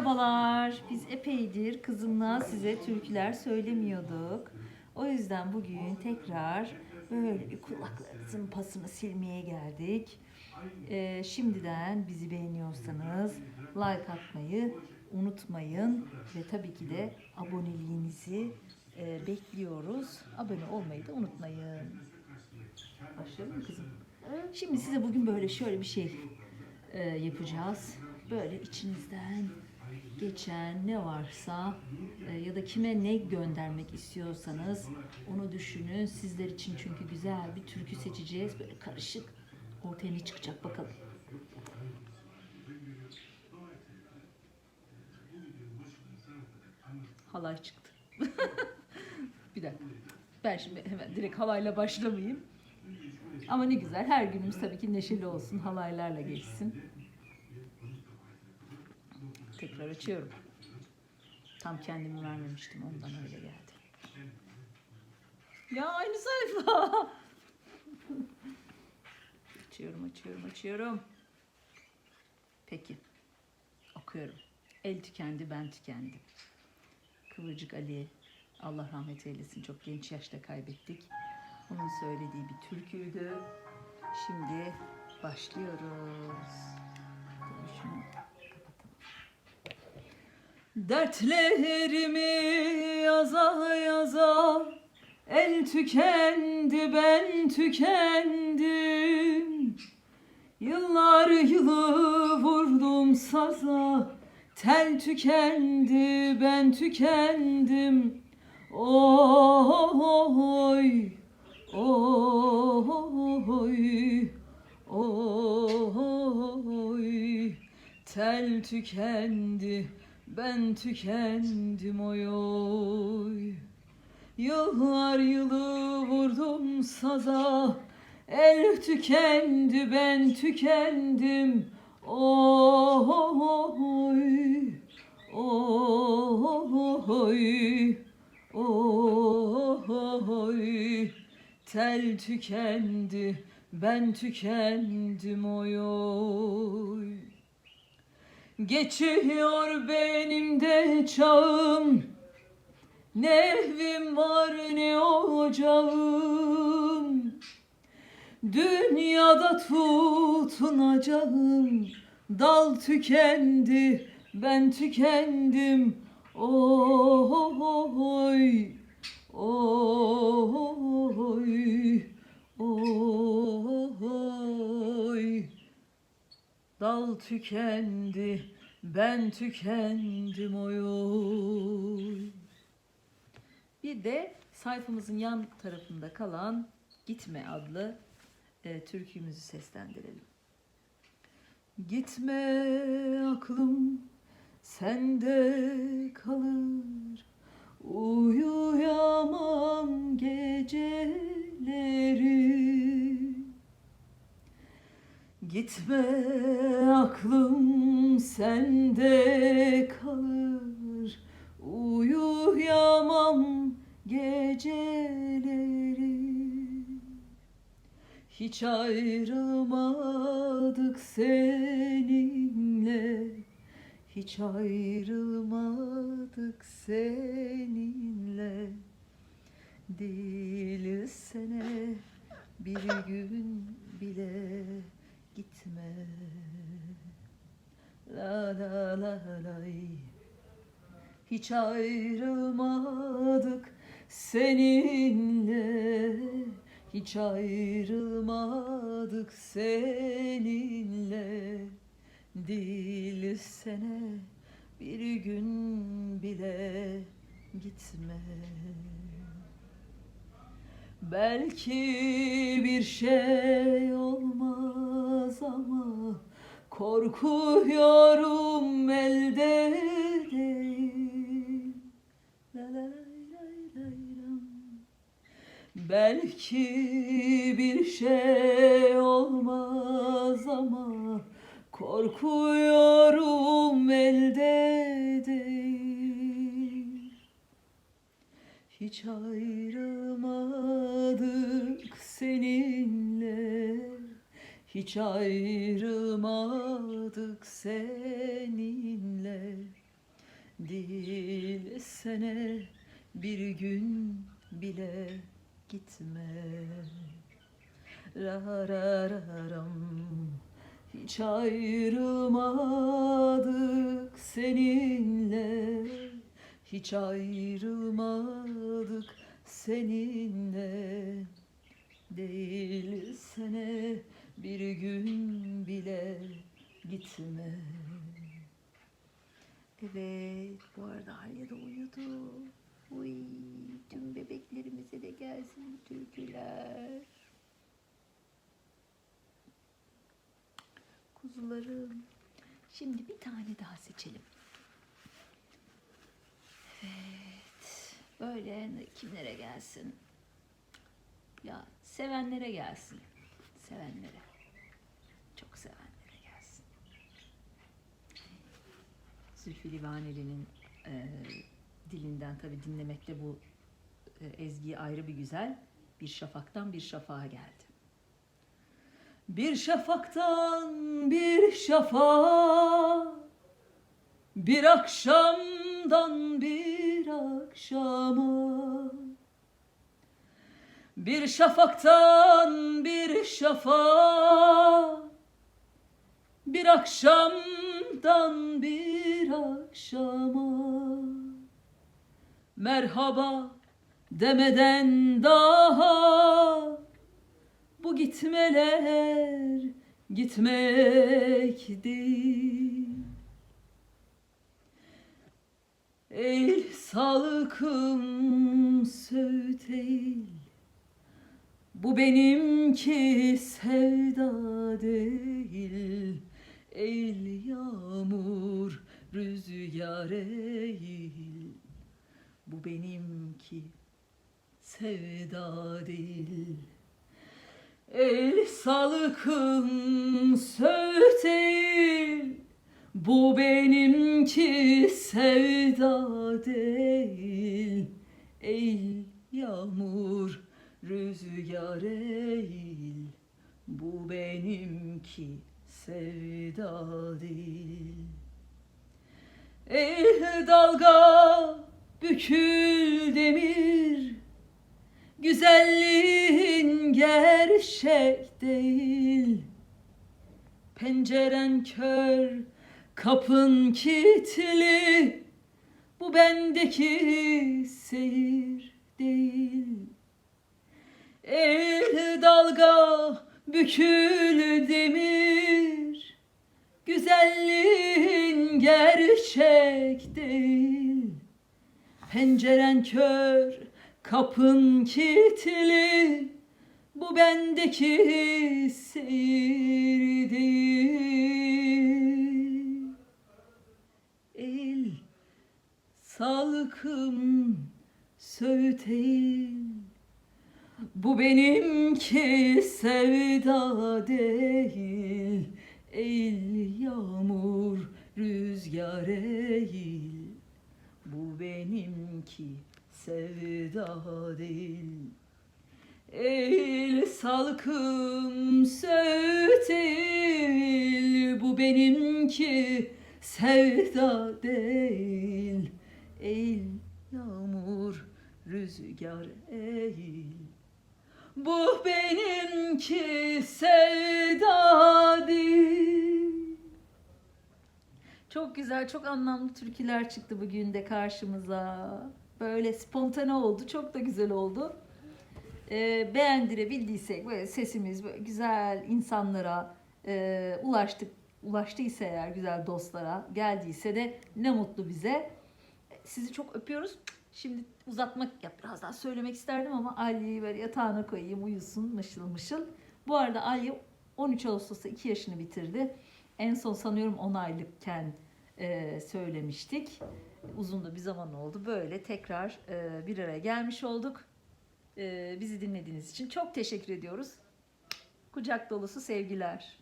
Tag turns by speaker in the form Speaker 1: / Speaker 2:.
Speaker 1: Merhabalar. Biz epeydir kızımla size türküler söylemiyorduk. O yüzden bugün tekrar böyle bir kulaklarınızın pasını silmeye geldik. Ee, şimdiden bizi beğeniyorsanız like atmayı unutmayın ve tabii ki de aboneliğinizi e, bekliyoruz. Abone olmayı da unutmayın. Başlayalım mı kızım? Şimdi size bugün böyle şöyle bir şey e, yapacağız. Böyle içinizden geçen ne varsa e, ya da kime ne göndermek istiyorsanız onu düşünün. Sizler için çünkü güzel bir türkü seçeceğiz. Böyle karışık. Ortaya ne çıkacak bakalım. Halay çıktı. bir dakika. Ben şimdi hemen direkt halayla başlamayayım. Ama ne güzel. Her günümüz tabii ki neşeli olsun. Halaylarla geçsin. Tekrar açıyorum. Tam kendimi vermemiştim. Ondan öyle geldi. Ya aynı sayfa. açıyorum, açıyorum, açıyorum. Peki. Okuyorum. El tükendi, ben tükendim. Kıvırcık Ali, Allah rahmet eylesin. Çok genç yaşta kaybettik. Onun söylediği bir türküydü. Şimdi başlıyoruz. Dertlerimi yaza yaza El tükendi ben tükendim. Yıllar yılı vurdum saza Tel tükendi ben tükendim. Oy Oy Oy Tel tükendi ben tükendim oy oy. Yıllar yılı vurdum saza. El tükendi ben tükendim. Oy. Oy. Oy. Tel tükendi ben tükendim oy oy Geçiyor benim de çağım. Ne evim var ne ocağım. Dünyada tutunacağım. Dal tükendi ben tükendim. Oy Oy Oy Dal tükendi, ben tükendim oy oy. Bir de sayfamızın yan tarafında kalan Gitme adlı e, türkümüzü seslendirelim. Gitme aklım sende kalır Uyuyamam Gitme aklım sende kalır. Uyuyamam geceleri. Hiç ayrılmadık seninle. Hiç ayrılmadık seninle. Değil sene bir gün bile gitme. La la la lay Hiç ayrılmadık seninle. Hiç ayrılmadık seninle. Değil sene bir gün bile gitme Belki bir şey olmaz ama korkuyorum elde değil. Belki bir şey olmaz ama korkuyorum elde değil. Hiç ayrılmadık seninle Hiç ayrılmadık seninle. Sene bir gün bile gitme. Ra ra ra ram. Hiç ayrılmadık seninle. Hiç ayrılmadık seninle. Değil sene bir gün bile gitme. Evet bu arada Halya da uyudu. Uy, tüm bebeklerimize de gelsin türküler. Kuzularım Şimdi bir tane daha seçelim. Evet Böyle kimlere gelsin? Ya sevenlere gelsin Sevenlere Çok sevenlere gelsin Zülfü Livaneli'nin e, dilinden tabi dinlemekte bu e, ezgi ayrı bir güzel. Bir şafaktan bir şafağa geldi. Bir şafaktan bir şafağa bir akşamdan bir akşama bir şafaktan bir şafağa bir akşamdan bir akşama Merhaba demeden daha Bu gitmeler gitmek değil El salkım söğüt eğil bu benimki sevda değil El yağmur rüzgar eğil. Bu benimki sevda değil. El salkım söğüt eğil Bu benimki sevda değil. El yağmur rüzgar eğil. Bu benimki sevda değil. El dalga bükül demir Güzelliğin gerçek değil. Penceren kör, kapın kilitli Bu bendeki seyir değil. El dalga bükül demir Güzelliğin gerçek değil Penceren kör, kapın kilitli. Bu bendeki seyir değil El salkım söğüt eğil. Bu benimki sevda değil El yağmur rüzgar eğil. Bu benimki sevda değil. El salkım söğüt eğil Bu benimki sevda değil. El yağmur rüzgar eğil bu benimki sevda. Çok güzel, çok anlamlı türküler çıktı bugün de karşımıza. Böyle spontane oldu, çok da güzel oldu. Ee, beğendirebildiysek, böyle sesimiz böyle güzel insanlara e, ulaştık, ulaştıysa eğer güzel dostlara geldiyse de ne mutlu bize. Sizi çok öpüyoruz. Şimdi uzatmak ya biraz daha söylemek isterdim ama Ali'yi böyle yatağına koyayım uyusun mışıl mışıl. Bu arada Ali 13 Ağustos'ta 2 yaşını bitirdi. En son sanıyorum 10 aylıkken e, söylemiştik. Uzun da bir zaman oldu. Böyle tekrar e, bir araya gelmiş olduk. E, bizi dinlediğiniz için çok teşekkür ediyoruz. Kucak dolusu sevgiler.